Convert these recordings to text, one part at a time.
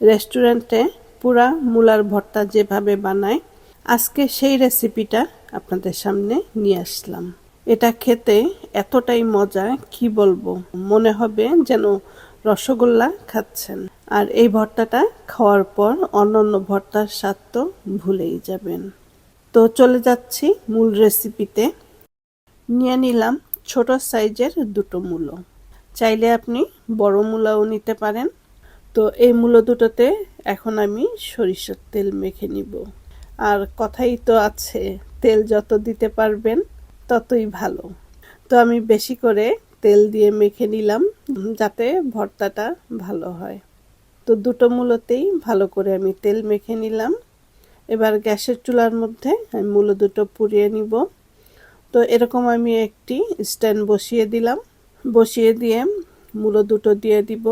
রেস্টুরেন্টে পুরা মূলার ভর্তা যেভাবে বানায়, আজকে সেই রেসিপিটা আপনাদের সামনে নিয়ে আসলাম। এটা খেতে এতটাই মজা, কি বলব? মনে হবে যেন রসগোল্লা খাচ্ছেন। আর এই ভর্তাটা খাওয়ার পর অন্যান্য ভর্তার স্বাদ তো ভুলেই যাবেন। তো চলে যাচ্ছি মূল রেসিপিতে। নিয়ে নিলাম ছোট সাইজের দুটো মূলো। চাইলে আপনি বড় মূলাও নিতে পারেন। তো এই মূলো দুটোতে এখন আমি সরিষার তেল মেখে নিব। আর কথাই তো আছে, তেল যত দিতে পারবেন ততই ভালো। তো আমি বেশি করে তেল দিয়ে মেখে নিলাম, যাতে ভর্তাটা ভালো হয়। তো দুটো মূলতেই ভালো করে আমি তেল মেখে নিলাম। এবার গ্যাসের চুলার মধ্যে আমি মূলো দুটো পুড়িয়ে নিব। তো এরকম আমি একটি স্ট্যান্ড বসিয়ে দিলাম। বসিয়ে দিয়ে মূলো দুটো দিয়ে দিব।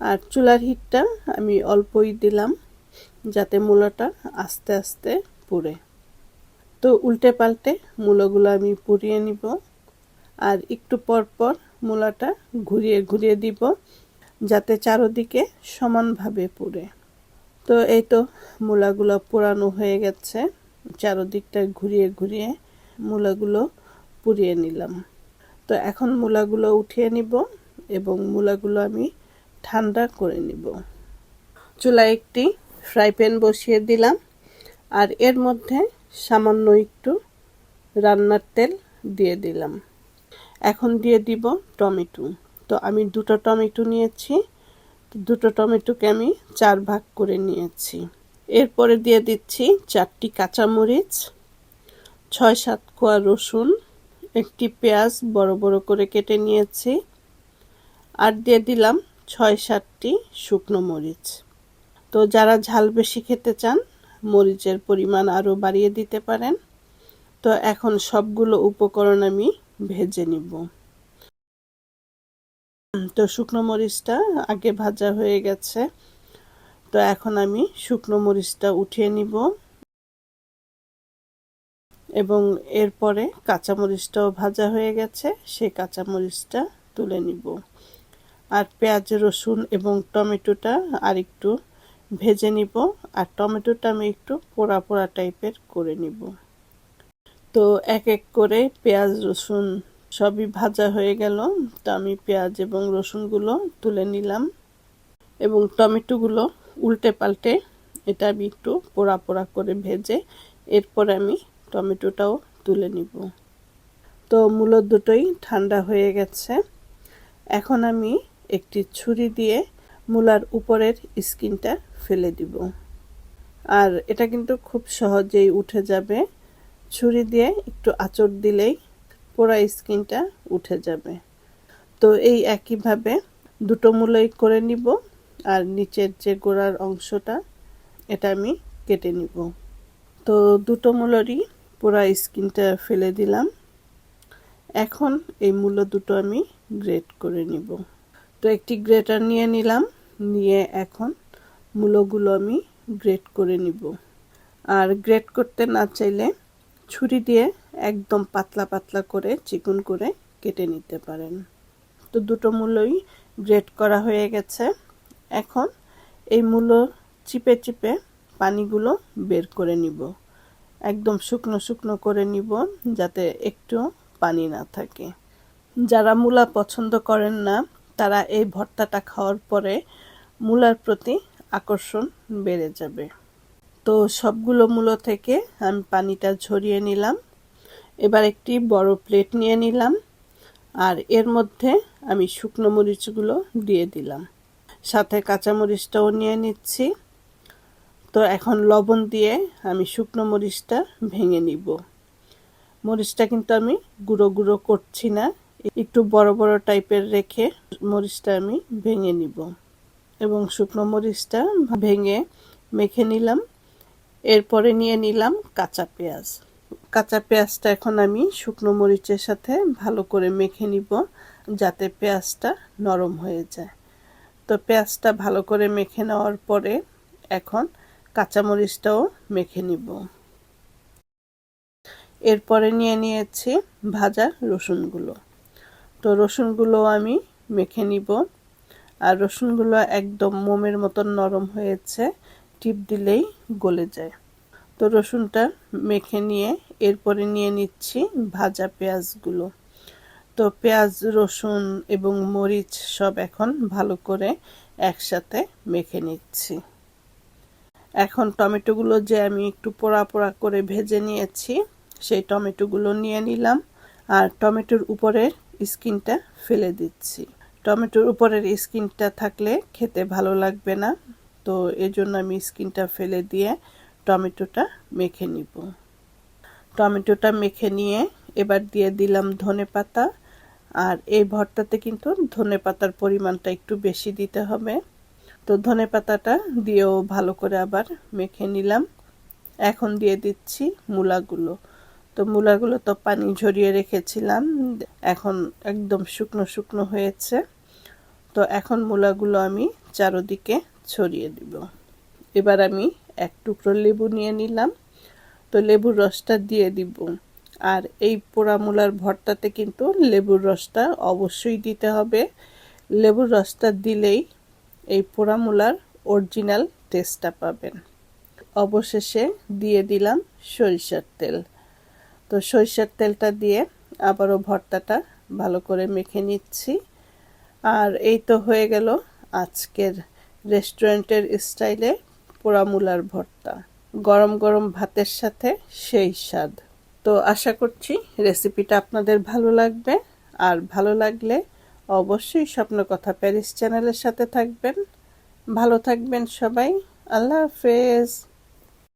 আর চুলার হিটটা আমি অল্পই দিলাম যাতে মূলোটা আস্তে আস্তে পুড়ে। তো উল্টে পাল্টে মূলোগুলো আমি পুড়িয়ে নিব আর একটু পর পর মূলাটা ঘুরিয়ে ঘুরিয়ে দিব যাতে চারোদিকে সমানভাবে পুড়ে। তো এই তো মূলাগুলো পোড়ানো হয়ে গেছে। চারোদিকটা ঘুরিয়ে ঘুরিয়ে মূলাগুলো পুড়িয়ে নিলাম। তো এখন মূলাগুলো উঠিয়ে নিব এবং মূলাগুলো আমি ঠান্ডা করে নিব। চুলায় একটি ফ্রাই প্যান বসিয়ে দিলাম। আর এর মধ্যে সামান্য একটু রান্নার তেল দিয়ে দিলাম। এখন দিয়ে দিব টমেটো। তো আমি দুটো টমেটো নিয়েছি। দুটো টমেটোকে আমি চার ভাগ করে নিয়েছি। এরপরে দিয়ে দিচ্ছি চারটি কাঁচামরিচ, ছয় সাত কোয়া রসুন, একটি পেঁয়াজ বড় বড় করে কেটে নিয়েছি। আর দিয়ে দিলাম ছয় সাতটি শুকনো মরিচ। তো যারা ঝাল বেশি খেতে চান, মরিচের পরিমাণ আরও বাড়িয়ে দিতে পারেন। তো এখন সবগুলো উপকরণ আমি ভেজে নিব। তো শুকনো মরিচটা আগে ভাজা হয়ে গেছে। তো এখন আমি শুকনো মরিচটা উঠিয়ে নিব। এবং এরপরে কাঁচামরিচটাও ভাজা হয়ে গেছে, সেই কাঁচামরিচটা তুলে নিব। আর পেঁয়াজ, রসুন এবং টমেটোটা আর একটু ভেজে নিব। আর টমেটোটা আমি একটু পোড়া পোড়া টাইপের করে নিব। তো এক এক করে পেঁয়াজ, রসুন সবই ভাজা হয়ে গেল। তো আমি পেঁয়াজ এবং রসুনগুলো তুলে নিলাম। এবং টমেটোগুলো উল্টে পাল্টে এটা আমি একটু পোড়া পোড়া করে ভেজে এরপর আমি টমেটোটাও তুলে নিব। তো মূলত দুটোই ঠান্ডা হয়ে গেছে। এখন আমি একটি ছুরি দিয়ে মূলার উপরের স্কিনটা ফেলে দিব। আর এটা কিন্তু খুব সহজেই উঠে যাবে। ছুরি দিয়ে একটু আঁচড় দিলেই পোড়া স্কিনটা উঠে যাবে। তো এই একইভাবে দুটো মূলাই করে নিব আর নিচের যে গোড়ার অংশটা, এটা আমি কেটে নিব। তো দুটো মূলরই পোড়া স্কিনটা ফেলে দিলাম। এখন এই মূলো দুটো আমি গ্রেড করে নিব। তো একটি গ্রেটার নিয়ে নিলাম। নিয়ে এখন মূলোগুলো আমি গ্রেট করে নিব। আর গ্রেট করতে না চাইলে ছুরি দিয়ে একদম পাতলা পাতলা করে চিকুন করে কেটে নিতে পারেন। তো দুটো মূলই গ্রেট করা হয়ে গেছে। এখন এই মূলো চিপে চিপে পানিগুলো বের করে নিব। একদম শুকনো শুকনো করে নিব যাতে একটু পানি না থাকে। যারা মূলা পছন্দ করেন না তারা এই ভর্তাটা খাওয়ার পরে মূলার প্রতি আকর্ষণ বেড়ে যাবে। তো সবগুলো মূলো থেকে আমি পানিটা ঝরিয়ে নিলাম। এবার একটি বড় প্লেট নিয়ে নিলাম আর এর মধ্যে আমি শুকনো মরিচগুলো দিয়ে দিলাম। সাথে কাঁচামরিচটাও নিয়ে নিচ্ছি। তো এখন লবণ দিয়ে আমি শুকনো মরিচটা ভেঙে নিব। মরিচটা কিন্তু আমি গুঁড়ো গুঁড়ো করছি না। একটু বড় বড় টাইপের রেখে মরিচটা আমি ভেঙে নিব। এবং শুকনো মরিচটা ভেঙে মেখে নিলাম। এরপরে নিয়ে নিলাম কাঁচা পেঁয়াজ। কাঁচা পেঁয়াজটা এখন আমি শুকনো মরিচের সাথে ভালো করে মেখে নিব যাতে পেঁয়াজটা নরম হয়ে যায়। তো পেঁয়াজটা ভালো করে মেখে নেওয়ার পরে এখন কাঁচামরিচটাও মেখে নিব। এরপরে নিয়ে নিয়েছি ভাজা রসুনগুলো। তো রসুনগুলো আমি মেখে নিব। আর রসুনগুলো একদম মোমের মতন নরম হয়েছে, টিপ দিলেই গলে যায়। তো রসুনটা মেখে নিয়ে এরপরে নিয়ে নিচ্ছি ভাজা পেঁয়াজগুলো। তো পেঁয়াজ, রসুন এবং মরিচ সব এখন ভালো করে একসাথে মেখে নিচ্ছি। এখন টমেটোগুলো যে আমি একটু পোড়া পোড়া করে ভেজে নিয়েছি, সেই টমেটোগুলো নিয়ে নিলাম। আর টমেটোর উপরের স্কিনটা ফেলে দিচ্ছি। টমেটোর উপরের স্কিনটা থাকলে খেতে ভালো লাগবে না, তো এজন্য আমি স্কিনটা ফেলে দিয়ে টমেটোটা মেখে নিব। টমেটোটা মেখে নিয়ে এবার দিয়ে দিলাম ধনে পাতা, আর এই ভর্তাতে কিন্তু ধনে পাতার পরিমাণটা একটু বেশি দিতে হবে। তো ধনে পাতাটা দিয়েও ভালো করে আবার মেখে নিলাম। এখন দিয়ে দিচ্ছি মূলাগুলো। তো মূলাগুলো তো পানি ঝরিয়ে রেখেছিলাম। এখন একদম শুকনো শুকনো হয়েছে। তো এখন মূলাগুলো আমি চারোদিকে ছড়িয়ে দিব। এবার আমি এক টুকরো লেবু নিয়ে নিলাম। তো লেবুর রসটা দিয়ে দিব। আর এই পোড়া মূলার ভর্তাতে কিন্তু লেবুর রসটা অবশ্যই দিতে হবে। লেবুর রসটা দিলেই এই পোড়া মূলার অরিজিনাল টেস্টটা পাবেন। অবশেষে দিয়ে দিলাম সরিষার তেল। তো সরিষার তেলটা দিয়ে আবারও ভর্তাটা ভালো করে মেখে নিচ্ছি। আর এই তো হয়ে গেল আজকের রেস্টুরেন্টের স্টাইলে পোড়া মূলার ভর্তা। গরম গরম ভাতের সাথে সেই স্বাদ। তো আশা করছি রেসিপিটা আপনাদের ভালো লাগবে। আর ভালো লাগলে অবশ্যই স্বপ্ন কথা প্যারিস চ্যানেলের সাথে থাকবেন। ভালো থাকবেন সবাই। আল্লাহ হাফেজ।